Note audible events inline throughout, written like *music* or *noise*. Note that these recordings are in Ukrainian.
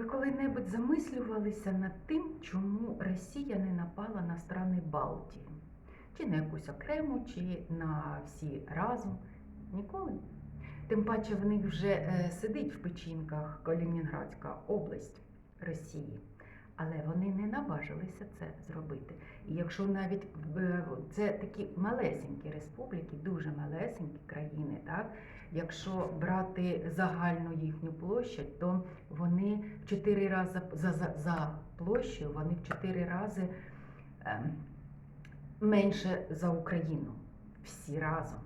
Ви коли-небудь замислювалися над тим, чому Росія не напала на страни Балтії? Чи на якусь окрему, чи на всі разом? Ніколи? Тим паче в них вже е, сидить в печінках Калінінградська область Росії. Але вони не наважилися це зробити. І якщо навіть е, це такі малесенькі республіки, дуже малесенькі країни, так? якщо брати загальну їхню площадь, то вони в чотири рази за, за, за площею, вони в чотири рази е, менше за Україну. Всі разом.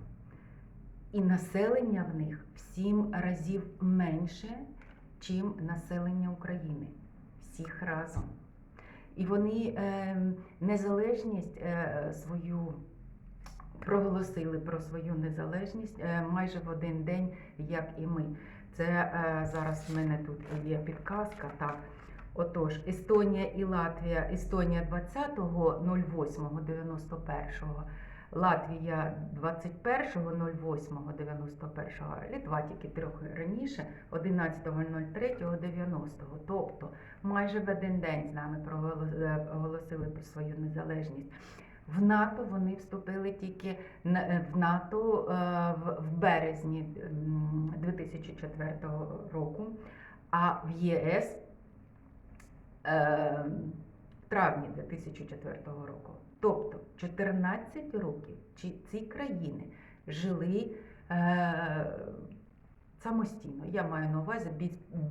І населення в них в сім разів менше, чим населення України. Всіх разом. І вони е, незалежність е, свою проголосили про свою незалежність е, майже в один день, як і ми. Це е, зараз в мене тут є підказка. Так. Отож, Естонія і Латвія, Естонія 20.08.91, Латвія 21.08.91, Літва тільки трохи раніше, 11.03.90. Тобто майже в один день з нами е, оголосили про свою незалежність. В НАТО вони вступили тільки е, в НАТО е, в- березні 2004 року, а в ЄС травні 2004 року. Тобто 14 років ці країни жили е, самостійно. Я маю на увазі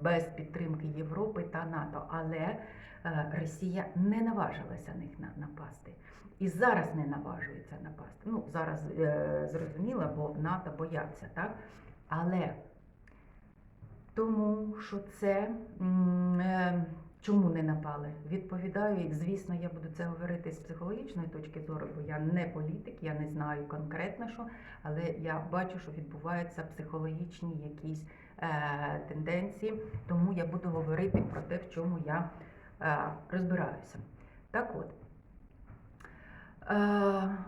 без, підтримки Європи та НАТО, але е, Росія не наважилася на них напасти. І зараз не наважується напасти. Ну, зараз е, зрозуміло, бо НАТО бояться, так? Але тому що це е, чому не напали? Відповідаю, і, звісно, я буду це говорити з психологічної точки зору, бо я не політик, я не знаю конкретно що, але я бачу, що відбуваються психологічні якісь е, тенденції, тому я буду говорити про те, в чому я е, розбираюся. Так от. Е,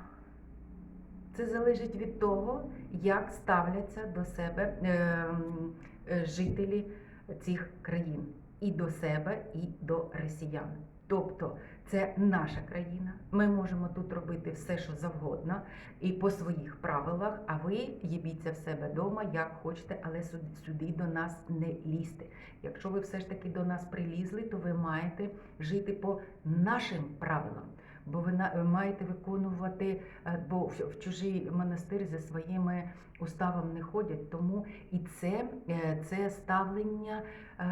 це залежить від того, як ставляться до себе е, е, жителі цих країн і до себе, і до росіян. Тобто це наша країна. Ми можемо тут робити все, що завгодно, і по своїх правилах. А ви їбіться в себе вдома, як хочете, але сюди, до нас не лізьте. Якщо ви все ж таки до нас прилізли, то ви маєте жити по нашим правилам. Бо ви на- маєте виконувати, е, бо в чужий монастир за своїми уставами не ходять. Тому і це, е, це ставлення е,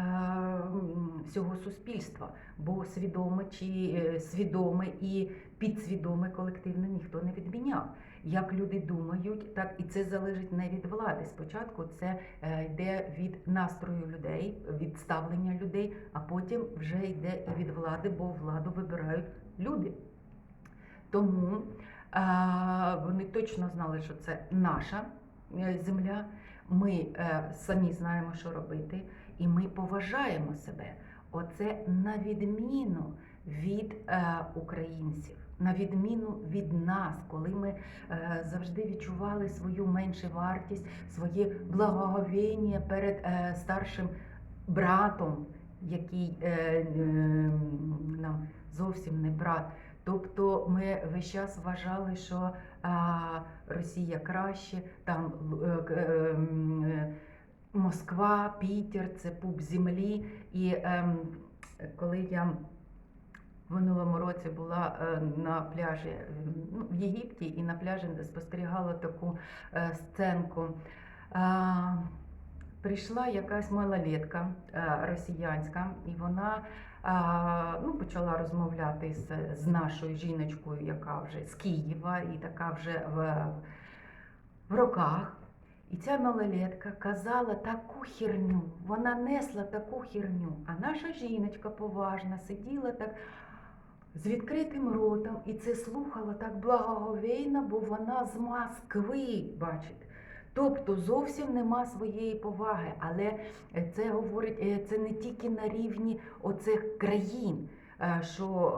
всього суспільства. Бо свідоме чи свідоме і підсвідоме колективне ніхто не відміняв. Як люди думають, так і це залежить не від влади. Спочатку це йде від настрою людей, від ставлення людей, а потім вже йде і від влади, бо владу вибирають люди. Тому е, вони точно знали, що це наша е, земля. Ми е, самі знаємо, що робити, і ми поважаємо себе. Оце на відміну від українців, на відміну від нас, коли ми завжди відчували свою меншу вартість, своє благоговіння перед старшим братом, який нам зовсім не брат. Тобто ми весь час вважали, що Росія краще, там е, е, Москва, Пітер, це пуп землі. І ем, коли я в минулому році була е, на пляжі ну, в Єгипті і на пляжі спостерігала таку сценку. Прийшла якась малолетка е, росіянська, і вона ну, почала розмовляти з, з нашою жіночкою, яка вже з Києва, і така вже в, в роках. І ця малолетка казала таку херню, вона несла таку херню, а наша жіночка поважна сиділа так з відкритим ротом і це слухала так благоговейно, бо вона з Москви, бачите. Тобто зовсім нема своєї поваги, але це говорить е, це не тільки на рівні оцих країн. е, що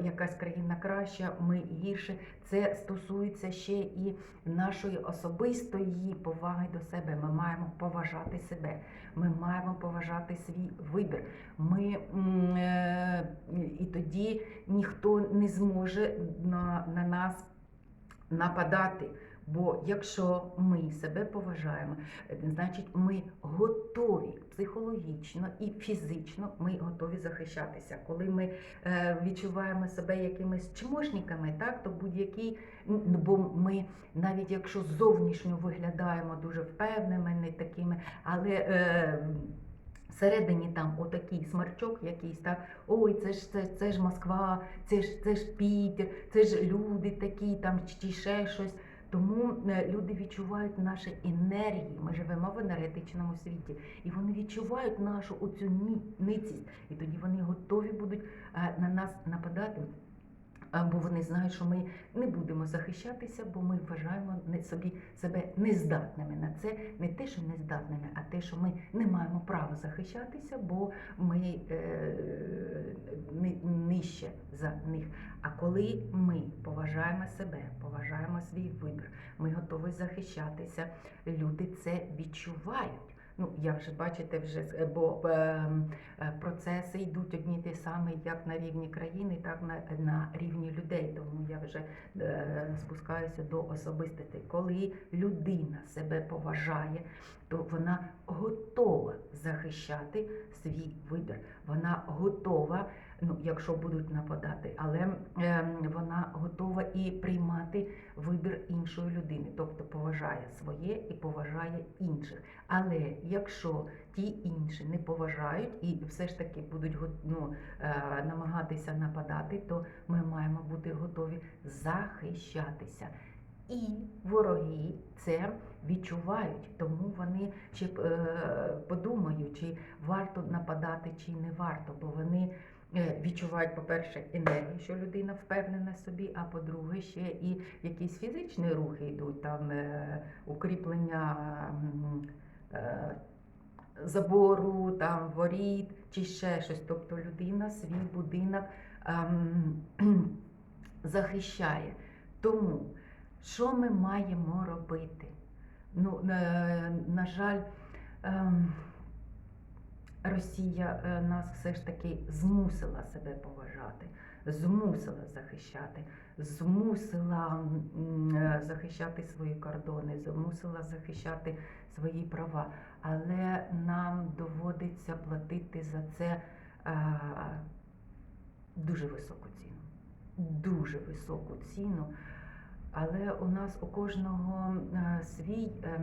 е, якась країна краща, ми гірше. Це стосується ще і нашої особистої поваги до себе. Ми маємо поважати себе. Ми маємо поважати свій вибір. Ми е, і тоді ніхто не зможе на, на нас нападати. Бо якщо ми себе поважаємо, е, значить ми готові психологічно і фізично ми готові захищатися. Коли ми е, відчуваємо себе якимись чмошниками, так то будь-який, бо ми навіть якщо зовнішньо виглядаємо дуже впевненими такими, але е, Всередині там отакий смарчок якийсь, так, ой, це ж це, це ж Москва, це ж це ж Пітер, це ж люди такі, там чи ще щось. Тому е, люди відчувають наші енергії. Ми живемо в енергетичному світі, і вони відчувають нашу оцю ницість, і тоді вони готові будуть е, на нас нападати. Бо вони знають, що ми не будемо захищатися, бо ми вважаємо собі себе нездатними на це, не те, що нездатними, а те, що ми не маємо права захищатися, бо ми е, нижче за них. А коли ми поважаємо себе, поважаємо свій вибір, ми готові захищатися, люди це відчувають. Ну, я вже бачите, вже е, бо е, е, процеси йдуть одні ті самі, як на рівні країни, так на, на рівні людей. Тому я вже е, спускаюся до особистостей. Коли людина себе поважає, то вона готова захищати свій вибір. Вона готова, ну якщо будуть нападати, але е, вона готова і приймати вибір іншої людини, тобто поважає своє і поважає інших. Але якщо ті інші не поважають і все ж таки будуть ну, е, намагатися нападати, то ми маємо бути готові захищатися. І вороги це відчувають, тому вони ще е, подумають, чи варто нападати, чи не варто, бо вони е, відчувають, по-перше, енергію, що людина впевнена собі, а по-друге, ще і якісь фізичні рухи йдуть, там е, укріплення забору, там воріт, чи ще щось. Тобто людина свій будинок ем, *clears throat* захищає. Тому що ми маємо робити? Ну, е, на жаль, ем, Росія е, нас все ж таки змусила себе поважати, змусила захищати, змусила е, захищати свої кордони, змусила захищати свої права. Але нам доводиться платити за це дуже високу ціну. Дуже високу ціну. Але у нас у кожного е, свій е,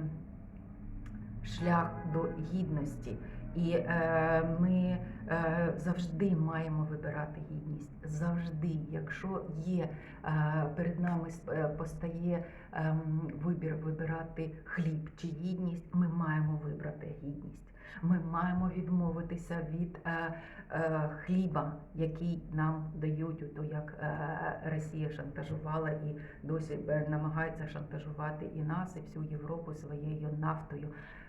шлях до гідності. І е, ми е, завжди маємо вибирати гідність. Завжди, якщо є е, перед нами е, постає е, вибір вибирати хліб чи гідність, ми маємо вибрати гідність. Ми маємо відмовитися від е, е, хліба, який нам дають, то як е, Росія шантажувала і досі е, намагається шантажувати і нас, і всю Європу своєю нафтою.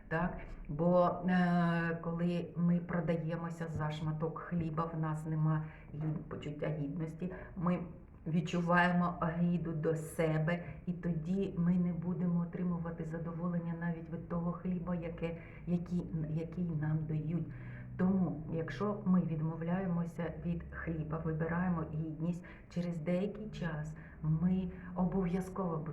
Так, бо е, коли ми продаємося за шматок хліба, в нас нема почуття гідності. Ми відчуваємо огиду до себе, і тоді ми не будемо отримувати задоволення навіть від того хліба, яке, який, який нам дають. Тому, якщо ми відмовляємося від хліба, вибираємо гідність, через деякий час ми обов'язково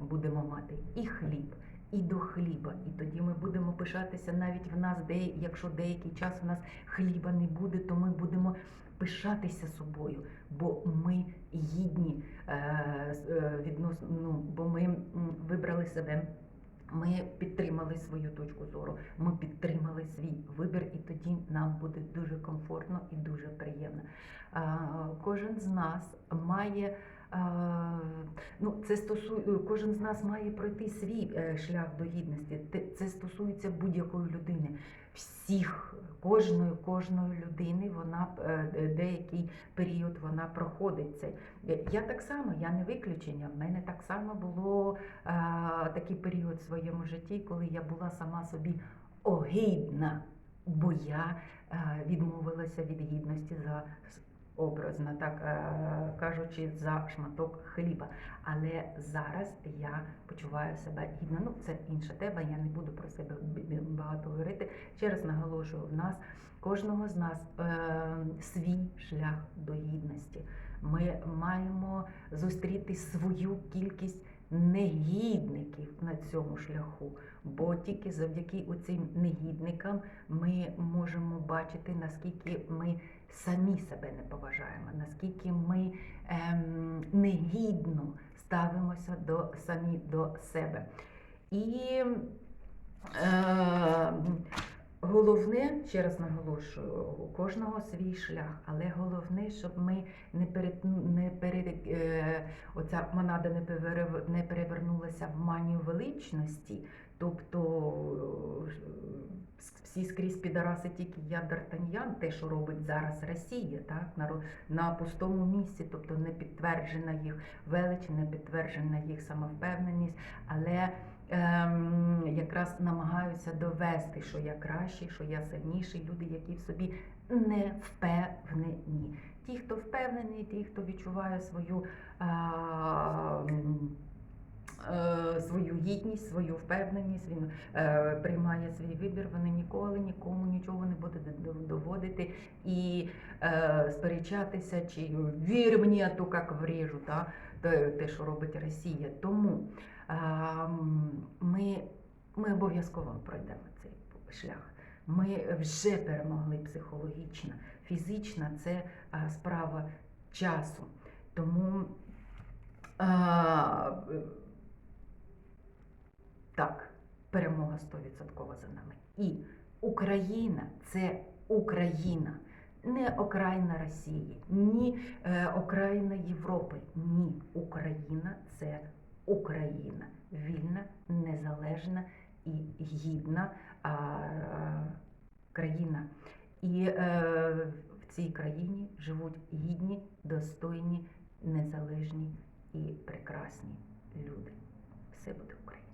будемо мати і хліб, і до хліба. І тоді ми будемо пишатися навіть в нас, де, якщо деякий час у нас хліба не буде, то ми будемо пишатися собою, бо ми гідні е, е, відносно, ну, бо ми вибрали себе. Ми підтримали свою точку зору, ми підтримали свій вибір, і тоді нам буде дуже комфортно і дуже приємно. А, Кожен з нас має ну, це стосує кожен з нас має пройти свій е, шлях до гідності. Це стосується будь-якої людини. Всіх, кожної, кожної людини вона е, деякий період вона проходить це. Е, Я так само, я не виключення. В мене так само було е, такий період в своєму житті, коли я була сама собі огидна, бо я е, відмовилася від гідності за образно так е, кажучи, за шматок хліба. Але зараз я почуваю себе гідно. Ну, це інша тема, я не буду про себе багато говорити. Ще раз наголошую, в нас кожного з нас е, свій шлях до гідності. Ми маємо зустріти свою кількість негідників на цьому шляху, бо тільки завдяки цим негідникам ми можемо бачити, наскільки ми самі себе не поважаємо, наскільки ми ем, негідно ставимося до самі до себе. І е, головне, ще раз наголошую, у кожного свій шлях, але головне, щоб ми не перед не перед е, оця монада не перев- не перевернулася в манію величності, тобто всі скрізь підараси тільки я Д'Артаньян, те, що робить зараз Росія, так, на, на пустому місці, тобто не підтверджена їх велич, не підтверджена їх самовпевненість, але ем, якраз намагаються довести, що я кращий, що я сильніший, люди, які в собі не впевнені. Ті, хто впевнений, ті, хто відчуває свою. Е, Свою гідність, свою впевненість, він е, приймає свій вибір, вони ніколи нікому нічого не будуть доводити і е, сперечатися, чи вір мені, а то як вріжу, та? те, що робить Росія. Тому е, ми, ми обов'язково пройдемо цей шлях. Ми вже перемогли психологічно, фізично це е, справа часу. Тому е, так, перемога 100% за нами. І Україна це Україна, не окраїна Росії, ні е, окраїна Європи. Ні, Україна це Україна, вільна, незалежна і гідна а, е, країна. І е, в цій країні живуть гідні, достойні, незалежні і прекрасні люди. Все буде Україна.